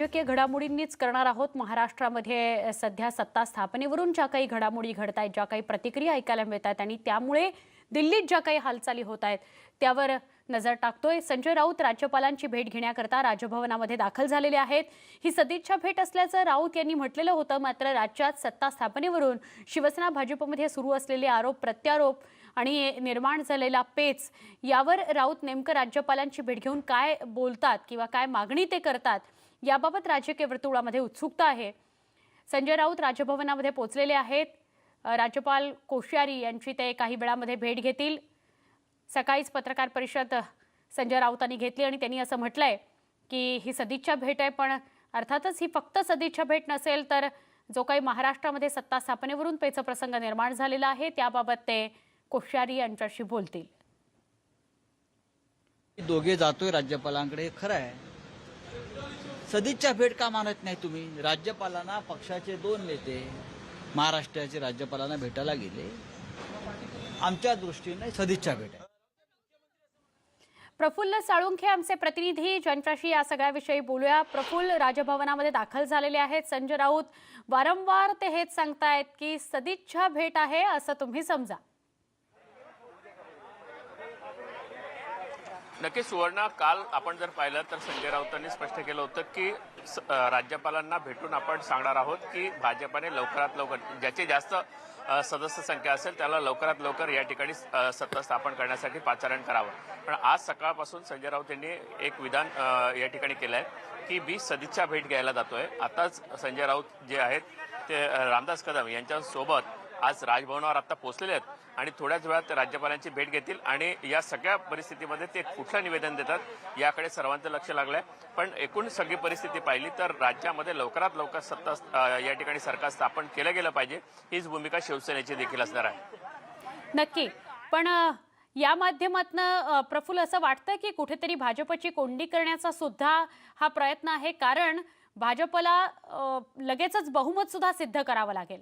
राजकीय घडामोडींनीच करणार आहोत. महाराष्ट्रामध्ये सध्या सत्ता स्थापनेवरून ज्या काही घडामोडी घडत आहेत ज्या काही प्रतिक्रिया ऐकायला मिळत आहेत आणि त्यामुळे दिल्लीत ज्या काही हालचाली होत आहेत त्यावर नजर टाकतोय. संजय राऊत राज्यपालांची भेट घेण्याकरता राजभवनामध्ये दाखल झालेले आहेत. ही सदिच्छा भेट असल्याचं राऊत यांनी म्हटलेलं होतं. मात्र राज्यात सत्ता स्थापनेवरून शिवसेना भाजपमध्ये सुरू असलेले आरोप प्रत्यारोप आणि निर्माण झालेला पेच यावर राऊत नेमकं राज्यपालांची भेट घेऊन काय बोलतात किंवा काय मागणी ते करतात याबाबत राजकीय वर्तुळामध्ये उत्सुकता आहे. संजय राऊत राजभवनामध्ये पोहोचलेले आहेत. राज्यपाल कोश्यारी यांची ते काही वेळामध्ये भेट घेतील. सकाळीच पत्रकार परिषद संजय राऊतांनी घेतली आणि त्यांनी असं म्हटलंय की ही सदिच्छा भेट आहे पण अर्थातच ही फक्त सदिच्छा भेट नसेल तर जो काही महाराष्ट्रामध्ये सत्ता स्थापनेवरून पेचा प्रसंग निर्माण झालेला आहे त्याबाबत ते कोश्यारी यांच्याशी बोलतील. दोघे जातोय राज्यपालांकडे खरं आहे. सदिच्छा भेट का मानत नाही तुम्ही? राज्यपालांना पक्षाचे दोन नेते महाराष्ट्राचे राज्यपालांना भेटायला गेले. आमच्या दृष्टीने सदिच्छा भेट आहे. प्रफुल्ल साळुंखे आमचे प्रतिनिधी. ज्यांच्याशी या सगळ्याविषयी बोलूया. प्रफुल्ल राजभवनामध्ये दाखल झालेले आहेत संजय राऊत. वारंवार ते हेच सांगतायत की सदिच्छा भेट आहे असं तुम्ही समजा. नक्कीच सुवर्णा काल आपण जर पाहिलं तर संजय राऊतांनी स्पष्ट केलं होतं की स- राज्यपालांना भेटून आपण सांगणार आहोत की भाजपाने लवकरात लवकर ज्याची जास्त सदस्य संख्या असेल त्याला लवकरात लवकर या ठिकाणी सत्ता स्थापन करण्यासाठी पाचारण करावं. पण आज सकाळपासून संजय राऊत यांनी एक विधान या ठिकाणी केलं आहे की मी सदिच्छा भेट घ्यायला जातोय. आताच संजय राऊत जे आहेत ते रामदास कदम यांच्यासोबत आज राजभवनावर आता पोहोचलेले आहेत आणि थोड्याच वेळात राज्यपालांची भेट घेतील आणि या सगळ्या परिस्थितीमध्ये ते कुठलं निवेदन देतात याकडे सर्वांचं लक्ष लागलंय. पण एकूण सगळी परिस्थिती पाहिली तर राज्यामध्ये लवकरात लवकर सत्ता या ठिकाणी सरकार स्थापन केलं गेलं पाहिजे. हीच भूमिका शिवसेनेची देखील असणार आहे. नक्की. पण या माध्यमातनं प्रफुल्ल असं वाटतं की कुठेतरी भाजपची कोंडी करण्याचा सुद्धा हा प्रयत्न आहे? कारण भाजपला लगेचच बहुमत सुद्धा सिद्ध करावं लागेल.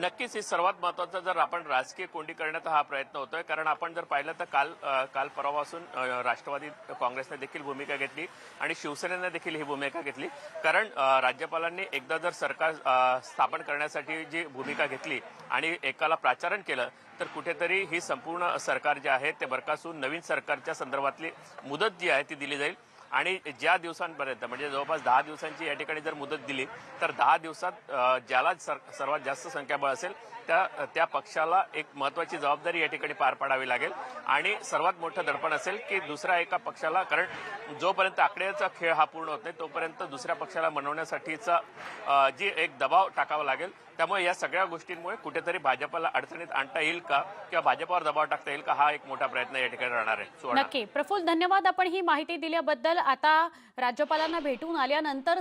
नक्कीच हे सर्वात महत्वाचं जर आपण राजकीय कोंडी करण्याचा हा प्रयत्न होतोय कारण आपण जर पाहिलं तर काल अ, काल परवापासून राष्ट्रवादी काँग्रेसने देखील भूमिका घेतली आणि शिवसेनेने देखील ही भूमिका घेतली. कारण राज्यपालांनी एकदा जर सरकार स्थापन करण्यासाठी जी भूमिका घेतली आणि एकाला प्राचारण केलं तर कुठेतरी ही संपूर्ण सरकार जे आहे ते बरखासून नवीन सरकारच्या संदर्भातली मुदत जी आहे ती दिली जाईल. आणि ज्या दिवसांपर्यंत म्हणजे जवळपास दहा दिवसांची या ठिकाणी जर मुदत दिली तर दहा दिवसात ज्याला सर- सर्वात जास्त संख्याबळ असेल त्या त्या पक्षाला एक महत्वाची जबाबदारी या ठिकाणी पार पाडावी लागेल. आणि सर्वात मोठं दडपण असेल की दुसऱ्या एका पक्षाला कारण जोपर्यंत आकड्याचा खेळ हा पूर्ण होत नाही तोपर्यंत दुसऱ्या पक्षाला मनवण्यासाठीचा जी एक दबाव टाकावा लागेल. त्यामुळे या सगळ्या गोष्टींमुळे कुठेतरी भाजपला अडचणीत आणता येईल का किंवा भाजपावर दबाव टाकता येईल का हा एक मोठा प्रयत्न या ठिकाणी राहणार आहे. नक्की. प्रफुल्ल धन्यवाद आपण ही माहिती दिल्याबद्दल. आता राज्यपालांना भेटून आल्यानंतर